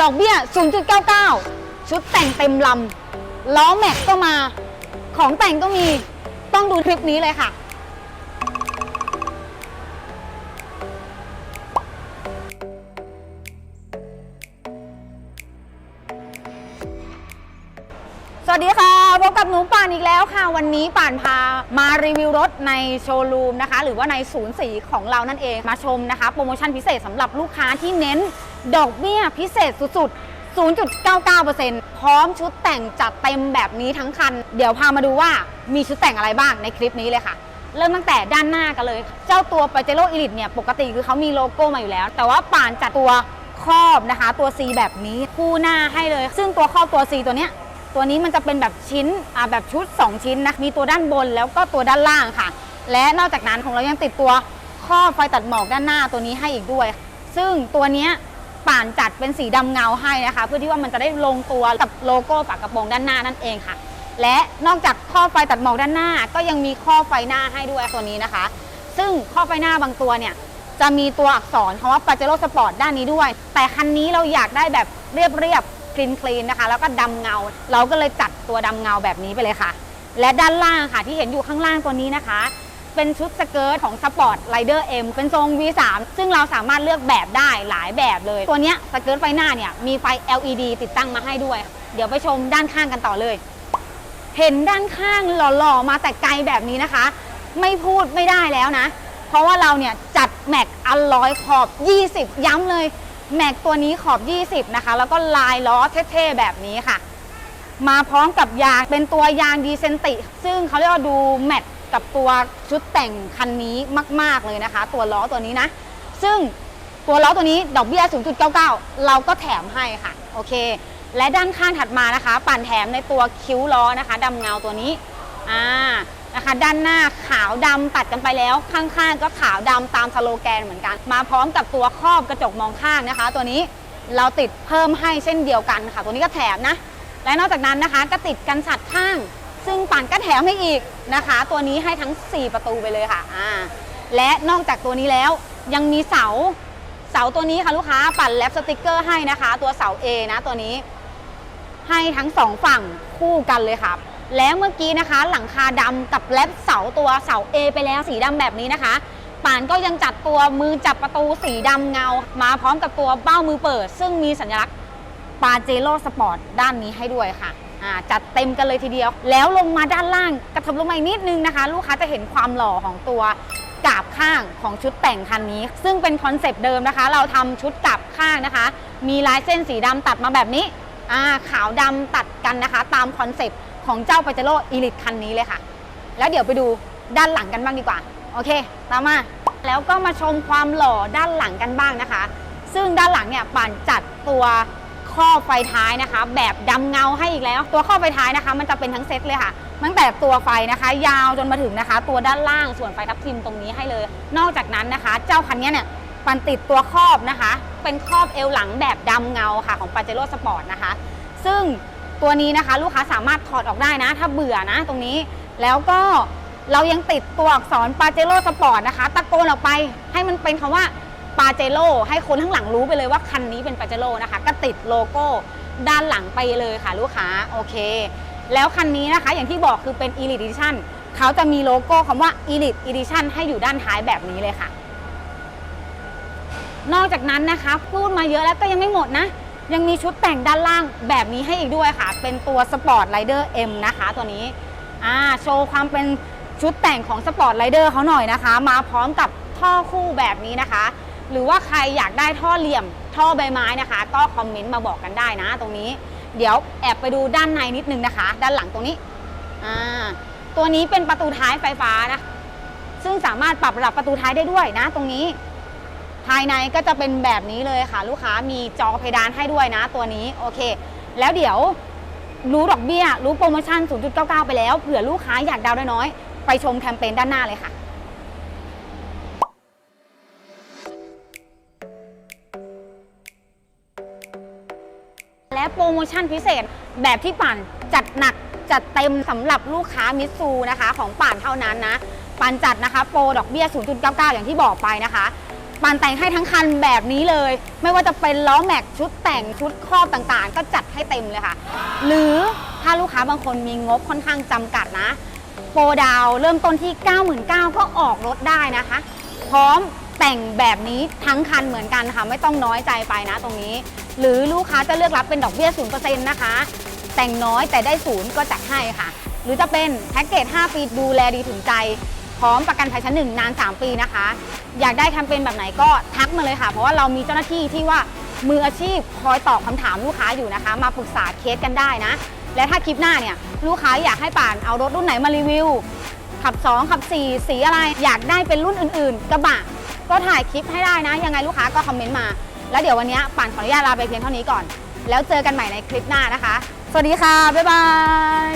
ดอกเบี้ย 0.99 ชุดแต่งเต็มลำ ล้อแม็กก็มา ของแต่งก็มี ต้องดูคลิปนี้เลยค่ะ สวัสดีค่ะ พบกับหนูป่านอีกแล้วค่ะ วันนี้ป่านพามารีวิวรถในโชว์รูมนะคะ หรือว่าในศูนย์สีของเรานั่นเอง มาชมนะคะ โปรโมชั่นพิเศษสำหรับลูกค้าที่เน้น ดอกเบี้ยพิเศษสุดๆ 0.99%พร้อมชุดแต่งจัดเต็มแบบนี้ทั้งคัน เดี๋ยวพามาดูว่ามีชุดแต่งอะไรบ้างในคลิปนี้เลยค่ะ เริ่มตั้งแต่ด้านหน้ากันเลย เจ้าตัว p a j e r o Elite เนี่ย ปกติคือเขามีโลโก้มาอยู่แล้ว แต่ว่าป่านจัดตัวครอบนะคะ ตัว C แบบนี้คู่หน้าให้เลย ซึ่งตัวครอบตัว C ตัวเนี้ยตัวนี้มันจะเป็นแบบชิ้นอ่าแบบชุด 2 ชิ้นนะมีตัวด้านบนแล้วก็ตัวด้านล่างค่ะ และนอกจากนั้นของเรายังติดตัวข้อบไฟตัดหมอกด้านหน้าตัวนี้ให้อีกด้วย ซึ่งตัวเนี้ย ป่านจัดเป็นสีดำเงาให้นะคะ เพื่อที่ว่ามันจะได้ลงตัวกับโลโก้ฝากระโปรงด้านหน้านั่นเองค่ะ และนอกจากข้อไฟตัดหมอกด้านหน้า ก็ยังมีข้อไฟหน้าให้ด้วยตัวนี้นะคะ ซึ่งข้อไฟหน้าบางตัวเนี่ยจะมีตัวอักษรคำว่า Pajero Sport ด้านนี้ด้วย แต่คันนี้เราอยากได้แบบเรียบเรียบคลีนคลีนนะคะ แล้วก็ดำเงา เราก็เลยจัดตัวดำเงาแบบนี้ไปเลยค่ะ และด้านล่างค่ะที่เห็นอยู่ข้างล่างตัวนี้นะคะ เป็นชุดสเกิร์ตของ Sport Rider M เป็นทรง V3 ซึ่งเราสามารถเลือกแบบได้หลายแบบเลย ตัวเนี้ยสเกิร์ตไฟหน้าเนี่ยมีไฟ LED ติดตั้งมาให้ด้วย เดี๋ยวไปชมด้านข้างกันต่อเลย เห็นด้านข้างหล่อๆ มาแต่ไกลแบบนี้นะคะ ไม่พูดไม่ได้แล้วนะ เพราะว่าเราเนี่ยจัดแม็กอัลลอยขอบ 20 ย้ำเลยแม็กตัวนี้ขอบ 20 นะคะ แล้วก็ลายล้อเท่ๆแบบนี้ค่ะ มาพร้อมกับยางเป็นตัวยางดีเซนติ ซึ่งเขาเรียกว่าดูแมท กับตัวชุดแต่งคันนี้มาก ๆเลยนะคะ ตัวล้อตัวนี้นะ ซึ่งตัวล้อตัวนี้ดอกเบี้ย 0.99 เราก็แถมให้ค่ะโอเค และด้านข้างถัดมานะคะ ปั่นแถมในตัวคิ้วล้อนะคะดำเงาตัวนี้อ่านะคะด้านหน้าขาวดำตัดกันไปแล้ว ข้างๆ ก็ขาวดำตามสโลแกนเหมือนกัน มาพร้อมกับตัวครอบกระจกมองข้างนะคะ ตัวนี้เราติดเพิ่มให้เช่นเดียวกันค่ะ ตัวนี้ก็แถมนะ และนอกจากนั้นนะคะก็ติดกันสัดข้าง ซึ่งปั่นก็แถมให้อีกนะคะ ตัวนี้ให้ทั้ง 4 ประตูไปเลยค่ะอ่าและนอกจากตัวนี้แล้วยังมีเสาเสาตัวนี้ค่ะลูกค้าปั่นแลปสติกเกอร์ให้นะคะ ตัวเสา A นะตัวนี้ ให้ทั้งสองฝั่งคู่กันเลยครับแล้วเมื่อกี้นะคะ หลังคาดำกับแลปเสาตัวเสา A ไปแล้วสีดำแบบนี้นะคะป่านก็ยังจัดตัวมือจับประตูสีดำเงา มาพร้อมกับตัวเบ้ามือเปิด ซึ่งมีสัญลักษณ์ปาเจโ o สปอร์ตด้านนี้ให้ด้วยค่ะ จัดเต็มกันเลยทีเดียว แล้วลงมาด้านล่างกระทบลงมาอีกนิดนึงนะคะ ลูกค้าจะเห็นความหล่อของตัวกาบข้างของชุดแต่งคันนี้ ซึ่งเป็นคอนเซปต์เดิมนะคะ เราทำชุดกาบข้างนะคะ มีลายเส้นสีดำตัดมาแบบนี้ขาวดำตัดกันนะคะ ตามคอนเซปต์ของเจ้าปาเจโร่อีลิทคันนี้เลยค่ะ แล้วเดี๋ยวไปดูด้านหลังกันบ้างดีกว่า โอเค ตามมา แล้วก็มาชมความหล่อด้านหลังกันบ้างนะคะ ซึ่งด้านหลังเนี่ยป่านจัดตัว ข้อไฟท้ายนะคะ แบบดำเงาให้อีกแล้ว ตัวข้อไฟท้ายนะคะ มันจะเป็นทั้งเซตเลยค่ะตั้งแต่ตัวไฟนะคะ ยาวจนมาถึงนะคะ ตัวด้านล่างส่วนไฟทับทิมตรงนี้ให้เลย นอกจากนั้นนะคะ เจ้าคันนี้เนี่ยปันติดตัวครอบนะคะ เป็นครอบเอวหลังแบบดำเงาค่ะของ p a j e r o Sport นะคะ ซึ่งตัวนี้นะคะลูกค้าสามารถถอดออกได้นะ ถ้าเบื่อนะตรงนี้แล้วก็เรายังติดตัวอักษร p a j e r o Sport นะคะ ตะโกนออกไปให้มันเป็นคำว่า p a j e r o ให้คนข้างหลังรู้ไปเลยว่าคันนี้เป็น p a j e r o นะคะ ก็ติดโลโก้ด้านหลังไปเลยค่ะลูกค้าโอเค แล้วคันนี้นะคะอย่างที่บอกคือเป็น Elite Edition เขาจะมีโลโก้คำว่า Elite Edition ให้อยู่ด้านท้ายแบบนี้เลยค่ะ นอกจากนั้นนะคะ พูดมาเยอะแล้วก็ยังไม่หมดนะ ยังมีชุดแต่งด้านล่างแบบนี้ให้อีกด้วยค่ะ เป็นตัว Sport Rider M นะคะตัวนี้อ่าโชว์ความเป็นชุดแต่งของ Sport Rider เขาหน่อยนะคะ มาพร้อมกับท่อคู่แบบนี้นะคะ หรือว่าใครอยากได้ท่อเหลี่ยม ท่อใบไม้นะคะ ก็คอมเมนต์มาบอกกันได้นะ ตรงนี้ เดี๋ยวแอบไปดูด้านในนิดนึงนะคะ ด้านหลังตรงนี้อ่าตัวนี้เป็นประตูท้ายไฟฟ้านะ ซึ่งสามารถปรับระดับประตูท้ายได้ด้วยนะ ตรงนี้ ภายในก็จะเป็นแบบนี้เลยค่ะ ลูกค้ามีจอเพดานให้ด้วยนะ ตัวนี้โอเค แล้วเดี๋ยวรู้ดอกเบี้ย รู้โปรโมชั่น 0.99 ไปแล้ว เผื่อลูกค้าอยากดาวน์น้อยๆไปชมแคมเปญด้านหน้าเลยค่ะ และโปรโมชั่นพิเศษแบบที่ป่านจัดหนักจัดเต็มสำหรับลูกค้ามิตซูนะคะ ของป่านเท่านั้นนะป่านจัดนะคะ โปรดอกเบี้ย 0.99 อย่างที่บอกไปนะคะป่านแต่งให้ทั้งคันแบบนี้เลย ไม่ว่าจะเป็นล้อแม็กชุดแต่งชุดครอบต่างๆ ก็จัดให้เต็มเลยค่ะ หรือถ้าลูกค้าบางคนมีงบค่อนข้างจำกัดนะ โปรดาวเริ่มต้นที่ 99,000ก็ออกรถได้นะคะ พร้อมแต่งแบบนี้ทั้งคันเหมือนกันค่ะ ไม่ต้องน้อยใจไปนะตรงนี้ หรือลูกค้าจะเลือกรับเป็นดอกเบี้ย0%นะคะ แต่งน้อยแต่ได้ศูนย์ก็จัดให้ค่ะ หรือจะเป็นแพ็กเกจ 5 ปีดูแลดีถึงใจ พร้อมประกันภัยชั้นหนึ่งนาน 3 ปีนะคะ อยากได้แคมเปญแบบไหนก็ทักมาเลยค่ะ เพราะว่าเรามีเจ้าหน้าที่ที่ว่ามืออาชีพคอยตอบคำถามลูกค้าอยู่นะคะ มาปรึกษาเคสกันได้นะ และถ้าคลิปหน้าเนี่ยลูกค้าอยากให้ป่านเอารถรุ่นไหนมารีวิวขับ 2 ขับ 4 สีอะไร อยากได้เป็นรุ่นอื่น ๆ กระบะ ก็ถ่ายคลิปให้ได้นะ ยังไงลูกค้าก็คอมเมนต์มา แล้วเดี๋ยววันนี้ป่านขออนุญาตลาไปเพียงเท่านี้ก่อน แล้วเจอกันใหม่ในคลิปหน้านะคะ สวัสดีค่ะ บ๊ายบาย